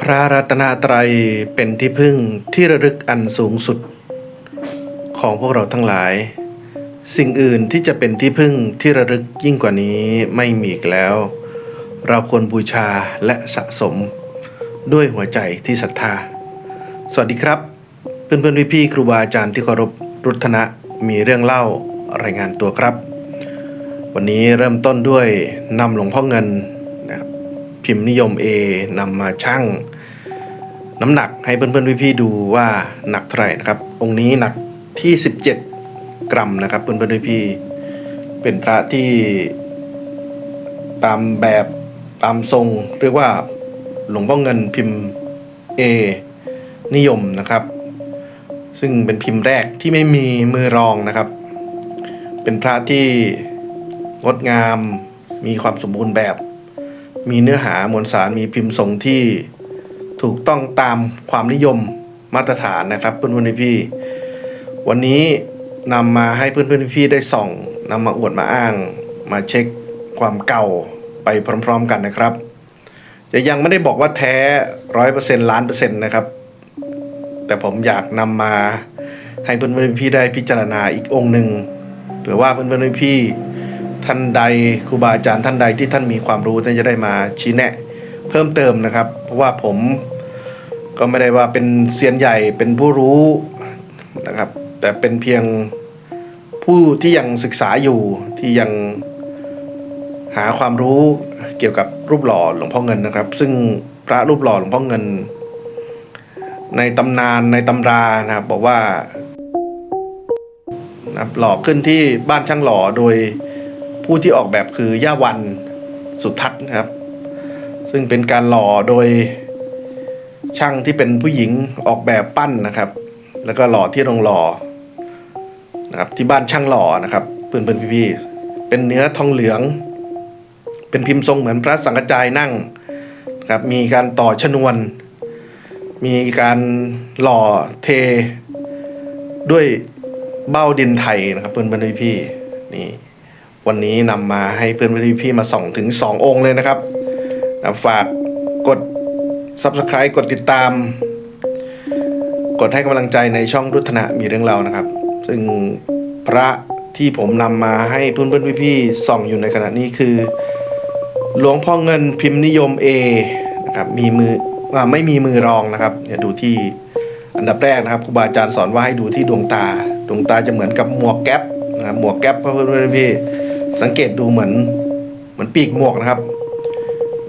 พระรัตนตรัยเป็นที่พึ่งที่ระลึกอันสูงสุด ของพวกเราทั้งหลาย สิ่งอื่นที่จะเป็นที่พึ่งที่ระลึกยิ่งกว่านี้ไม่มีอีกแล้ว เราควรบูชาและสะสม ด้วยหัวใจที่ศรัทธา สวัสดีครับ เพื่อนเพื่อนพี่ครูบาอาจารย์ที่เคารพรุทนะมีเรื่องเล่ารายงานตัวครับ วันนี้เริ่มต้นด้วยนำหลวงพ่อเงินนะครับพิมพ์นิยม A นำมาชั่ง น้ำหนักให้เพื่อนๆพี่ๆดูว่าหนักเท่าไหร่นะครับ องค์นี้หนักที่ 17 กรัมนะครับเพื่อนๆพี่ๆเป็นพระที่ตามแบบตามทรงเรียกว่าหลวงพ่อเงินพิมพ์ A นิยมนะครับ ซึ่งเป็นพิมพ์แรกที่ไม่มีมือรองนะครับ เป็นพระที่งดงามมีความสมบูรณ์แบบ มีเนื้อหามวลสารมีพิมพ์ทรงที่ ถูกต้องตามความนิยมมาตรฐานนะครับเพื่อนๆพี่ วันนี้นำมาให้เพื่อนๆพี่ได้ส่องนำมาอวดมาอ้าง มาเช็คความเก่าไปพร้อมๆกันนะครับ จะยังไม่ได้บอกว่าแท้ร้อยเปอร์เซ็นต์ล้านเปอร์เซ็นต์นะครับ แต่ผมอยากนำมาให้เพื่อนๆพี่ได้พิจารณาอีกองค์หนึ่งเผื่อว่าเพื่อนๆพี่ท่านใดครูบาอาจารย์ท่านใดที่ท่านมีความรู้ท่านจะได้มาชี้แนะ เพิ่มเติมนะครับ เพราะว่าผม ก็ไม่ได้ว่าเป็นเซียนใหญ่เป็นผู้รู้นะครับ แต่เป็นเพียงผู้ที่ยังศึกษาอยู่ที่ยังหาความรู้เกี่ยวกับรูปหล่อหลวงพ่อเงินนะครับ ซึ่งพระรูปหล่อหลวงพ่อเงิน ในตำนานในตำรานะครับบอกว่านะครับหล่อขึ้นที่บ้านช่างหล่อโดยผู้ที่ออกแบบคือย่าวันสุทัศน์นะครับ ซึ่งเป็นการหล่อโดย ช่างที่เป็นผู้หญิงออกแบบปั้นนะครับ แล้วก็หล่อที่โรงหล่อนะครับที่บ้านช่างหล่อนะครับเพื่อนๆพี่ๆเป็นเนื้อทองเหลือง เป็นพิมพ์ทรงเหมือนพระสังฆจายนั่งนะครับมีการต่อชนวน มีการหล่อเทด้วยเบ้าดินไทยนะครับเพื่อนเพื่อนพี่นี่วันนี้นำมาให้เพื่อนเพื่อนพี่มาส่องถึง 2 องค์เลยนะครับนะฝากกด Subscribe กดติดตาม กดให้กำลังใจในช่องรุทนะมีเรื่องเรานะครับ ซึ่งพระที่ผมนำมาให้เพื่อนเพื่อนๆพี่ๆส่องอยู่ในขณะนี้คือ หลวงพ่อเงินพิมพ์นิยม A นะครับมีมืออไม่มีมือรองนะครับเนี่ยดูที่อันดับแรกนะครับครูบาอาจารย์สอนว่าให้ดูที่ดวงตา ดวงตาจะเหมือนกับหมวกแก๊ปนะครับหมวกแก๊ปเพื่อนๆพี่สังเกตดูเหมือนเหมือนปีกหมวกนะครับ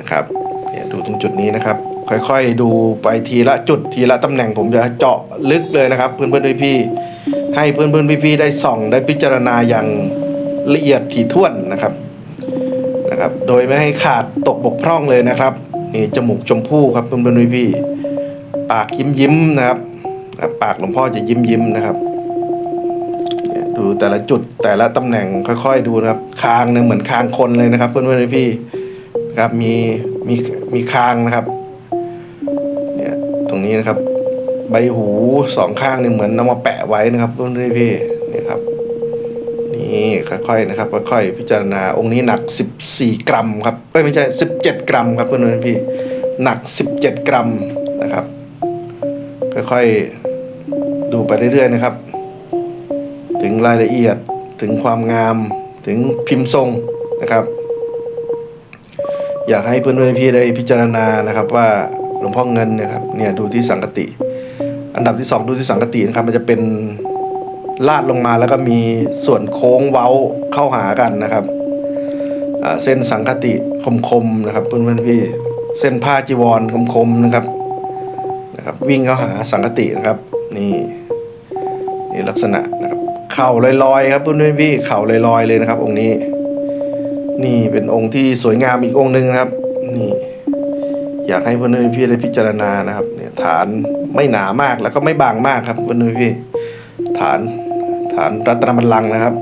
นะครับเนี่ยดูตรงจุดนี้นะครับ ค่อยๆ ดูไปทีละจุดทีละตำแหน่งผมจะเจาะลึกเลยนะครับ เพื่อนๆพี่ๆให้เพื่อนๆพี่ๆได้ส่องได้พิจารณาอย่างละเอียดถี่ถ้วนนะครับนะครับ โดยไม่ให้ขาดตกบกพร่องเลยนะครับนี่จมูกชมพู่ครับเพื่อนๆพี่ๆปากยิ้มยิ้มๆนะครับปากหลวงพ่อจะยิ้มยิ้มๆนะครับดูแต่ละจุดแต่ละตำแหน่งค่อย ๆ ดูนะครับคางเนี่ยเหมือนคางคนเลยนะครับ เพื่อนๆพี่ๆนะครับมีมีมีคางนะครับ นี้นะครับ ใบหูสองข้างเนี่ยเหมือนนำมาแปะไว้นะครับเพื่อนพี่นี่ครับนี่ค่อยๆนะครับค่อยๆพิจารณาองค์นี้หนัก 14 กรัมครับเอ้ยไม่ใช่ 17 กรัมครับเพื่อนๆพี่หนัก 17 กรัมนะครับ ค่อยๆดูไปเรื่อยๆนะครับ ถึงรายละเอียดถึงความงามถึงพิมพ์ทรงนะครับ อยากให้เพื่อนๆพี่ได้พิจารณานะครับว่า หลวงพ่อเงินนะครับเนี่ยดูที่สังกติ อันดับที่สองดูที่สังกตินะครับมันจะเป็นลาดลงมาแล้วก็มีส่วนโค้งเว้าเข้าหากันนะครับเส้นสังคติคมๆนะครับเพื่อนๆพี่เส้นผ้าจีวรคมๆนะครับนะครับ วิ่งเข้าหาสังคตินะครับนี่นี่ลักษณะนะครับเข่าลอยๆครับเพื่อนๆพี่เข่าลอยๆเลยนะครับ องค์นี้ นี่เป็นองค์ที่สวยงามอีกองค์หนึ่งนะครับนี่ อยากให้เพื่อนๆพี่ได้พิจารณานะครับ เนี่ยฐานไม่หนามากแล้วก็ไม่บางมากครับเพื่อนๆพี่ฐานฐานรัตนบัลลังก์นะครับ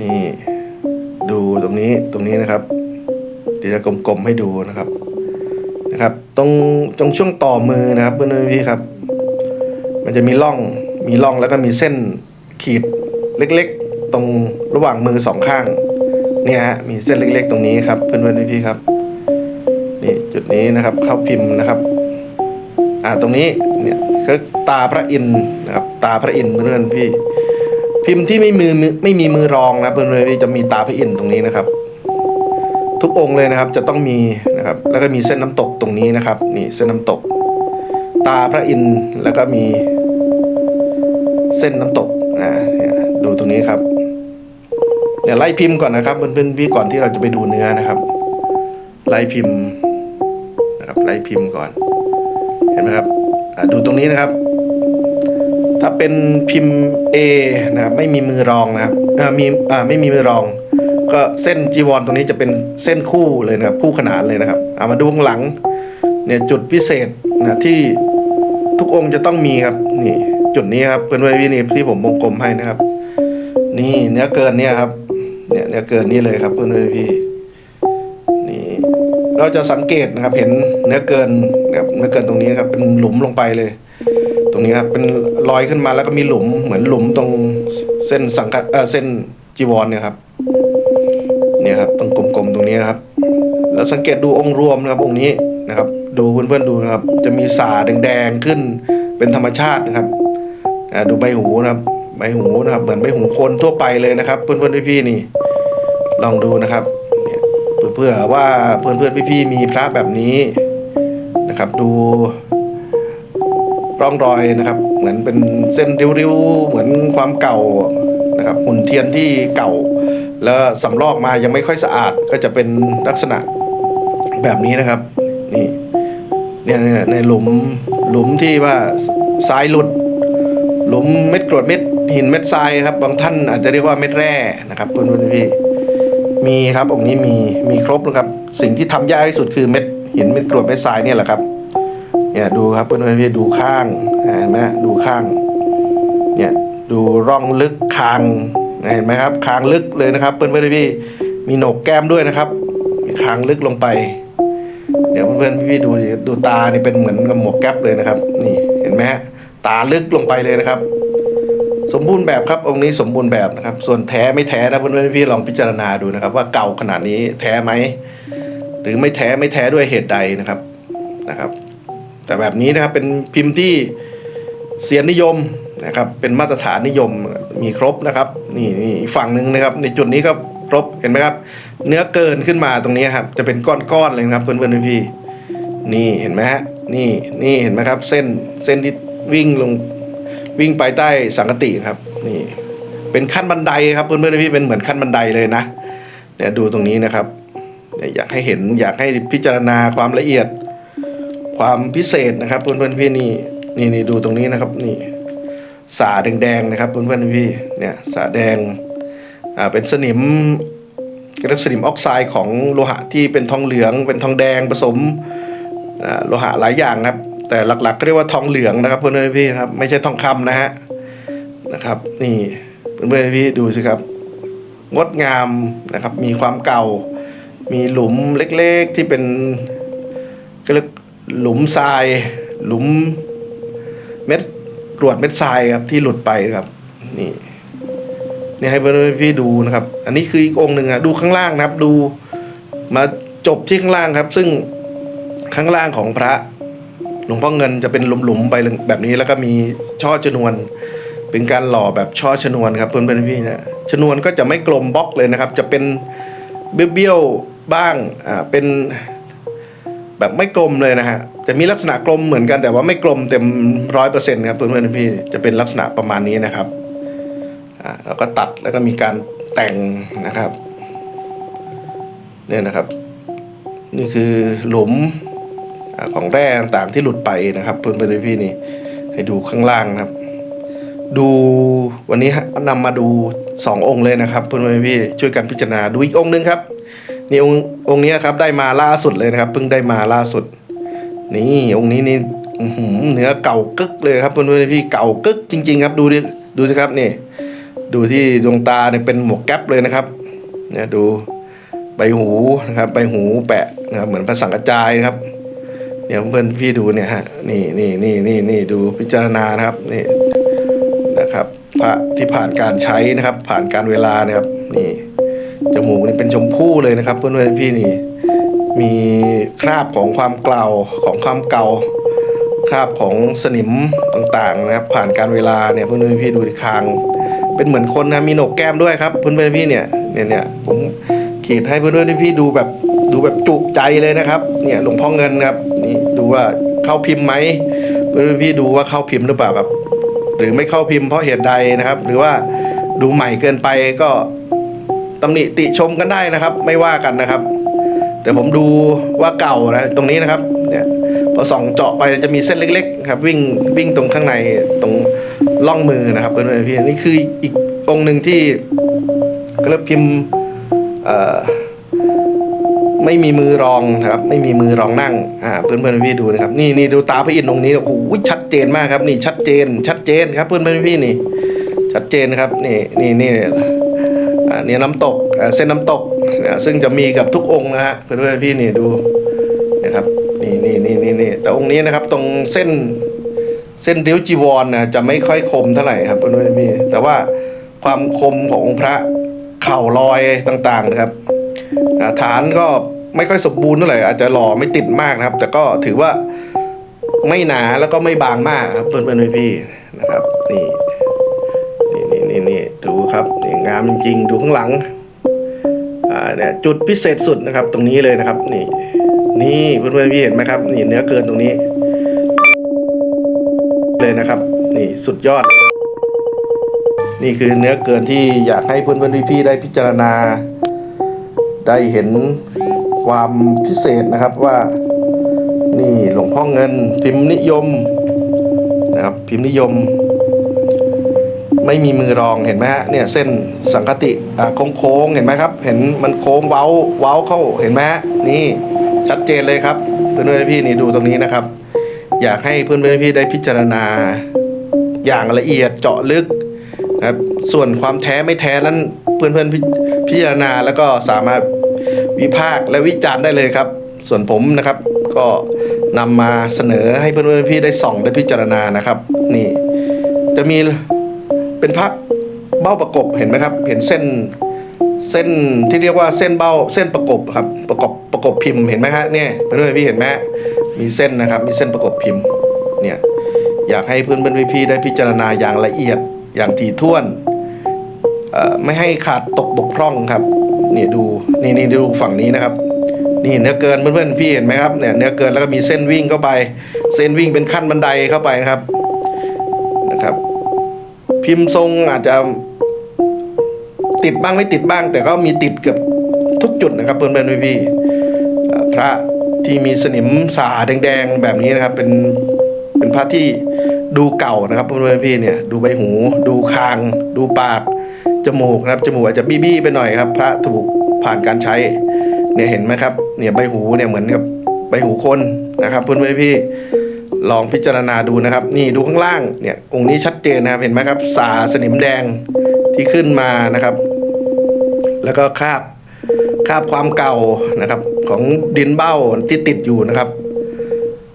นี่ดูตรงนี้ตรงนี้นะครับ เดี๋ยวจะกลมๆให้ดูนะครับนะครับตรงตรงช่วงต่อมือนะครับเพื่อนๆพี่ครับ มันจะมีร่องมีร่องแล้วก็มีเส้นขีดเล็กๆ ตรงระหว่างมือสองข้างเนี่ยฮะมีเส้นเล็ก ๆ ตรงนี้ครับเพื่อนๆพี่ครับ จุดนี้นะครับเข้าพิมพ์นะครับอ่าตรงนี้เนี่ยคือตาพระอินทร์นะครับตาพระอินทร์เพื่อนพี่ พิมพ์ที่ไม่มือไม่มีมือรองนะเพื่อนๆพี่จะมีตาพระอินทร์ตรงนี้นะครับ ทุกองค์เลยนะครับจะต้องมีนะครับแล้วก็มีเส้นน้ำตกตรงนี้นะครับนี่เส้นน้ำตก ตาพระอินทร์แล้วก็มีเส้นน้ำตกอ่าเนี่ยดูตรงนี้ครับเดี๋ยวไล่พิมพ์ก่อนนะครับเพื่อนๆพี่ก่อนที่เราจะไปดูเนื้อนะครับ ไล่พิมพ์ พิมพ์ก่อน เห็นไหมครับดูตรงนี้นะครับ ถ้าเป็นพิมพ์ A นะครับไม่มีมือรองนะครับมีไม่มีมือรอง ก็เส้นจีวรตรงนี้จะเป็นเส้นคู่เลยนะครับคู่ขนานเลยนะครับเอามาดูข้างหลังเนี่ยจุดพิเศษนะที่ทุกองค์จะต้องมีครับนี่จุดนี้ครับเป็นวิธีนี้ที่ผมวงกลมให้นะครับ นี่เนื้อเกินเนี่ยครับเนี่ยเนื้อเกินนี่เลยครับเพื่อนๆพี่นี่ เราจะสังเกตนะครับเห็นเนื้อเกินนะครับเนื้อเกินตรงนี้นะครับเป็นหลุมลงไปเลย ตรงนี้ครับเป็นรอยขึ้นมาแล้วก็มีหลุมเหมือนหลุมตรงเส้นสังฆเออเส้นจีวรเนี่ยครับเนี่ยครับตรงกลมๆตรงนี้นะครับ แล้วสังเกตดูองค์รวมนะครับองค์นี้นะครับ ดูเพื่อนๆดูนะครับ จะมีสาแดงๆขึ้นเป็นธรรมชาตินะครับดูใบหูนะครับใบหูนะครับ เหมือนใบหูคนทั่วไปเลยนะครับ เพื่อนๆพี่ๆนี่ ลองดูนะครับ เนี่ยเพื่อว่าเพื่อนๆพี่ๆมีพระแบบนี้นะครับ ดูร่องรอยนะครับ เหมือนเป็นเส้นริ้วๆเหมือนความเก่านะครับหุ่นเทียนที่เก่า แล้วสำลอกมายังไม่ค่อยสะอาดก็จะเป็นลักษณะแบบนี้นะครับ นี่เนี่ยเนี่ยในหลุมหลุมที่ว่าทรายหลุด หลุมเม็ดกรวดเม็ดหินเม็ดทรายครับ บางท่านอาจจะเรียกว่าเม็ดแร่นะครับเพื่อนๆพี่ มีครับองค์นี้มีมีครบนะครับ สิ่งที่ทำยากที่สุดคือเม็ดหินเม็ดกรวดเม็ดทรายเนี่ยแหละครับเนี่ยดูครับเพื่อนๆพี่ดูข้างเห็นไหมดูข้างเนี่ยดูร่องลึกคางเห็นไหมครับคางลึกเลยนะครับ เพื่อนๆพี่มีโหนกแก้มด้วยนะครับมีคางลึกลงไป เดี๋ยวเพื่อนๆพี่ดูดิดูตานี่เป็นเหมือนกับหมวกแก๊ปเลยนะครับ นี่เห็นไหมฮะตาลึกลงไปเลยนะครับ สมบูรณ์แบบครับองค์นี้สมบูรณ์แบบนะครับ ส่วนแท้ไม่แท้นะเพื่อนๆพี่ลองพิจารณาดูนะครับ ว่าเก่าขนาดนี้แท้ไหมหรือไม่แท้ไม่แท้ด้วยเหตุใดนะครับนะครับ แต่แบบนี้นะครับเป็นพิมพ์ที่เสียนิยมนะครับ เป็นมาตรฐานนิยมมีครบนะครับ นี่นี่ฝั่งหนึ่งนะครับ ในจุดนี้ก็ครบเห็นไหมครับ เนื้อเกินขึ้นมาตรงนี้ครับ จะเป็นก้อนๆเลยนะครับเพื่อนๆพี่ๆนี่เห็นไหมฮะนี่นี่เห็นไหมครับ เส้นเส้นที่วิ่งลง วิ่งไปใต้สังกติครับ นี่ เป็นขั้นบันไดครับเพื่อนๆพี่เป็นเหมือนขั้นบันไดเลยนะเดี๋ยวดูตรงนี้นะครับเนี่ยอยากให้เห็นอยากให้พิจารณาความละเอียด ความพิเศษนะครับเพื่อนๆพี่นี่นี่นี่ดูตรงนี้นะครับนี่สาแดงๆนะครับเพื่อนๆพี่เนี่ยสาแดงอ่าเป็นสนิมเรียกสนิมออกไซด์ของโลหะที่เป็นทองเหลือง เป็นทองแดงผสมโลหะหลายอย่างครับ แต่หลักๆก็เรียกว่าทองเหลืองนะครับเพื่อนๆพี่ครับไม่ใช่ทองคำนะฮะนะครับ นี่เพื่อนๆพี่ดูสิครับ งดงามนะครับ มีความเก่า มีหลุมเล็กๆที่เป็นก็เรียกหลุมทราย หลุมเม็ดกรวดเม็ดทรายครับที่หลุดไปครับ นี่เนี่ให้เพื่อนๆพี่ดูนะครับ อันนี้คืออีกองค์หนึ่งอะดูข้างล่างนะครับ ดูมาจบที่ข้างล่างครับ ซึ่งข้างล่างของพระ หลวงพ่อเงินจะเป็นหลุมๆไปแบบนี้แล้วก็มีช่อชนวน เป็นการหล่อแบบช่อชนวนครับเพื่อนๆพี่นะชนวนก็จะไม่กลมบล็อกเลยนะครับ จะเป็นเบี้ยวๆบ้างอ่าเป็นแบบไม่กลมเลยนะฮะจะมีลักษณะกลมเหมือนกันแต่ว่าไม่กลมเต็มร้อยเปอร์เซ็นต์ครับเพื่อนๆพี่จะเป็นลักษณะประมาณนี้นะครับอ่าแล้วก็ตัดแล้วก็มีการแต่งนะครับเนี่ยนะครับ นี่คือหลุม ของแร่ต่างๆที่หลุดไปนะครับ เพื่อนๆพี่ๆนี่ให้ดูข้างล่างนะครับ ดูวันนี้นำมาดูสององค์เลยนะครับ เพื่อนๆพี่ๆช่วยกันพิจารณาดูอีกองค์หนึงครับนี่องค์องค์นี้ครับได้มาล่าสุดเลยนะครับเพิ่งได้มาล่าสุด นี่องค์นี้นี่หือเนื้อเก่ากึกเลยครับเพื่อนๆพี่ๆเก่ากึกจริง ๆ ครับ ดูดิดูสิครับนี่ ดูที่ดวงตาเนี่ยเป็นหมวกแก๊ปเลยนะครับเนี่ยดูใบหูนะครับใบหูแปะนะครับเหมือนพระสังกระจายนะครับ เนี่ยวเพื่อนพี่ดูเนี่ยฮะนี่นี่นี่นี่นี่ดูพิจารณานะครับนี่นะครับพระที่ผ่านการใช้นะครับ ผ่านการเวลานะครับ นี่จมูกนี่เป็นชมพู่เลยนะครับ เพื่อนๆพี่นี่ มีคราบของความเก่าของความเก่าคราบของสนิมต่างๆนะครับ ผ่านการเวลาเนี่ยเพื่อนๆพี่ดูที่คางเป็นเหมือนคนนะมีโหนกแก้มด้วยครับเพื่อนๆพี่เนี่ยเนี่ยเนี่ยผมขีดให้เพื่อนๆพี่ดูแบบดูแบบจุใจเลยนะครับ เนี่ยหลวงพ่อเงินครับ ดูว่าเข้าพิมพ์ไหมเพื่อนๆพี่ดูว่าเข้าพิมพ์หรือเปล่าครับ หรือไม่เข้าพิมพ์เพราะเหตุใดนะครับ หรือว่าดูใหม่เกินไปก็ตำหนิติชมกันได้นะครับ ไม่ว่ากันนะครับ แต่ผมดูว่าเก่านะตรงนี้นะครับเนี่ยพอส่องเจาะไปจะมีเส้นเล็กๆครับ วิ่งวิ่งตรงข้างในตรงล่องมือนะครับเพื่อนๆพี่นี่คืออีกองหนึ่งที่ก็เรียกพิมพ์ ไม่มีมือรองนะครับ ไม่มีมือรองนั่งอ่าเพื่อนเพื่อนพี่ดูนะครับ นี่นี่ดูตาพระอินทร์องค์นี้โอ้โหชัดเจนมากครับนี่ชัดเจน ชัดเจนครับ เพื่อนเพื่อนพี่นี่ ชัดเจนครับนี่นี่นี่อ่าเนี่ยน้ำตกอ่าเส้นน้ำตกนะซึ่งจะมีกับทุกองค์นะฮะเพื่อนเพื่อนพี่นี่ดูนะครับนี่นี่นี่นี่นี่แต่องค์นี้นะครับตรงเส้นเส้นริ้วจีวรนะจะไม่ค่อยคมเท่าไหร่ครับเพื่อนๆพี่แต่ว่าความคมขององค์พระเข่ารอยต่างๆนะครับฐานก็ ไม่ค่อยสมบูรณ์เท่าไหร่อาจจะหล่อไม่ติดมากนะครับ แต่ก็ถือว่าไม่หนาแล้วก็ไม่บางมากครับเพื่อนๆพี่ๆนะครับนี่นี่นี่นี่นี่ดูครับนี่งามจริงๆดูข้างหลังอ่าเนี่ยจุดพิเศษสุดนะครับ ตรงนี้เลยนะครับ นี่ นี่เพื่อนๆพี่เห็นไหมครับ นี่เนื้อเกินตรงนี้ เลยนะครับ นี่สุดยอด นี่คือเนื้อเกินที่อยากให้เพื่อนๆพี่ๆได้พิจารณา ได้เห็น ความพิเศษนะครับว่านี่หลวงพ่อเงินพิมพ์นิยมนะครับพิมพ์นิยม ไม่มีมือรองเห็นไหมฮะเนี่ยเส้นสังคติอ่าโค้งๆเห็นไหมครับ เห็นมันโค้งเว้าเว้าเข้าเห็นไหมฮะนี่ชัดเจนเลยครับเพื่อนๆพี่นี่ดูตรงนี้นะครับ อยากให้เพื่อนๆพี่ได้พิจารณาอย่างละเอียดเจาะลึกนะครับส่วนความแท้ไม่แท้นั้นเพื่อนๆพิพิจารณาแล้วก็สามารถ วิพากษ์และวิจารณ์ได้เลยครับ ส่วนผมนะครับก็นำมาเสนอให้เพื่อนๆพี่ได้ส่องได้พิจารณานะครับ นี่ จะมีเป็นพระเบ้าประกบเห็นไหมครับ เห็นเส้นเส้นที่เรียกว่าเส้นเบ้าเส้นประกบครับประกบประกบพิมพ์เห็นไหมฮะเนี่ยเพื่อนๆพี่เห็นไหมมีเส้นนะครับ มีเส้นประกบพิมพ์เนี่ยอยากให้เพื่อนเพื่อนพี่ๆได้พิจารณาอย่างละเอียดอย่างถี่ถ้วน ไม่ให้ขาดตกบกพร่องครับ นี่ดูนี่นี่ดูฝั่งนี้นะครับ นี่เนื้อเกินเพื่อนๆพี่เห็นไหมครับเนี่ยเนื้อเกินแล้วก็มีเส้นวิ่งเข้าไป เส้นวิ่งเป็นขั้นบันไดเข้าไปนะครับนะครับ พิมพ์ทรงอาจจะติดบ้างไม่ติดบ้าง แต่ก็มีติดเกือบทุกจุดนะครับเพื่อนๆพี่ๆเอ่พระที่มีสนิมสาแดงๆแบบนี้นะครับ เป็นเป็นพระที่ดูเก่านะครับเพื่อนๆพี่เนี่ยดูใบหู ดูคาง ดูปาก จมูกนะครับจมูกอาจจะบี้ๆไปหน่อยครับ พระถูกผ่านการใช้เนี่ยเห็นไหมครับเนี่ยใบหูเนี่ยเหมือนกับใบหูคนนะครับเพื่อนๆพี่ลองพิจารณาดูนะครับ นี่ดูข้างล่างเนี่ยองค์นี้ชัดเจนนะครับเห็นไหมครับ สาสนิมแดงที่ขึ้นมานะครับ แล้วก็คาบคาบความเก่านะครับ ของดินเบ้าที่ติดอยู่นะครับ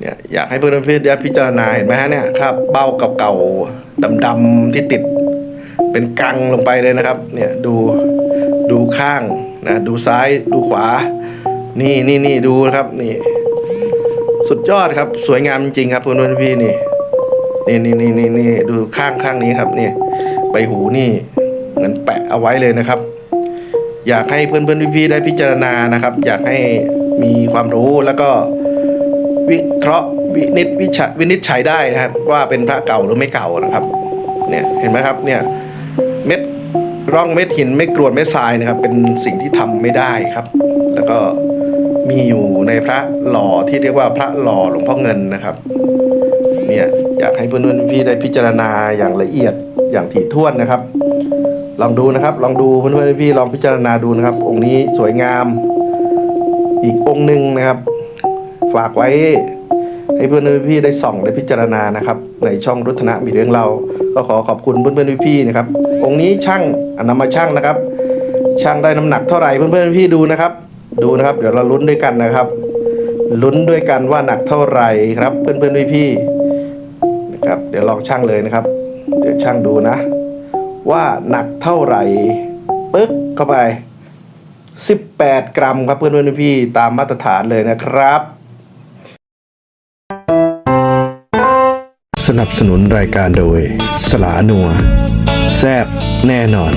เนี่ยอยากให้เพื่อนเพื่อนๆพิจารณาเห็นไหมฮะเนี่ยคาบเบ้าเก่าๆดำๆที่ติด เป็นกังลงไปเลยนะครับ เนี่ยดูดูข้างนะดูซ้ายดูขวา นี่นี่นี่ดูนะครับนี่ สุดยอดครับสวยงามจริงครับเพื่อนๆพี่นี่นี่นี่นี่นี่นี่ดูข้างข้างนี้ครับนี่ใบหูนี่เหมือนแปะเอาไว้เลยนะครับ อยากให้เพื่อนๆพี่ๆได้พิจารณานะครับ อยากให้มีความรู้แล้วก็วิเคราะห์วินิจวิจวินิจฉัยได้นะครับ ว่าเป็นพระเก่าหรือไม่เก่านะครับ เนี่ยเห็นไหมครับเนี่ย เม็ดร่องเม็ดหินเม็ดกรวดเม็ดทรายนะครับ เป็นสิ่งที่ทำไม่ได้ครับ แล้วก็มีอยู่ในพระหล่อที่เรียกว่าพระหล่อหลวงพ่อเงินนะครับ เนี่ยอยากให้เพื่อนๆพี่ได้พิจารณาอย่างละเอียดอย่างถี่ถ้วนนะครับ ลองดูนะครับ ลองดูเพื่อนๆพี่ลองพิจารณาดูนะครับ องค์นี้สวยงาม อีกองค์หนึ่งนะครับ ฝากไว้ ให้เพื่อนๆพี่ได้ส่องได้พิจารณานะครับ ในช่องรุทนะมีเรื่องเรา ก็ขอขอบคุณเพื่อนๆพี่ๆนะครับ องค์นี้ช่างอนนำมาช่างนะครับ ช่างได้น้ำหนักเท่าไหร่เพื่อนๆพี่ดูนะครับ ดูนะครับ เดี๋ยวเราลุ้นด้วยกันนะครับ ลุ้นด้วยกันว่าหนักเท่าไหร่ครับเพื่อนๆพี่ๆนะครับ เดี๋ยวลองช่างเลยนะครับ เดี๋ยวช่างดูนะ ว่าหนักเท่าไหร่ปึ๊กเข้าไป 18 กรัมครับเพื่อนๆพี่ตามมาตรฐานเลยนะครับ สนับสนุนรายการโดย สลานัว แซบแน่นอน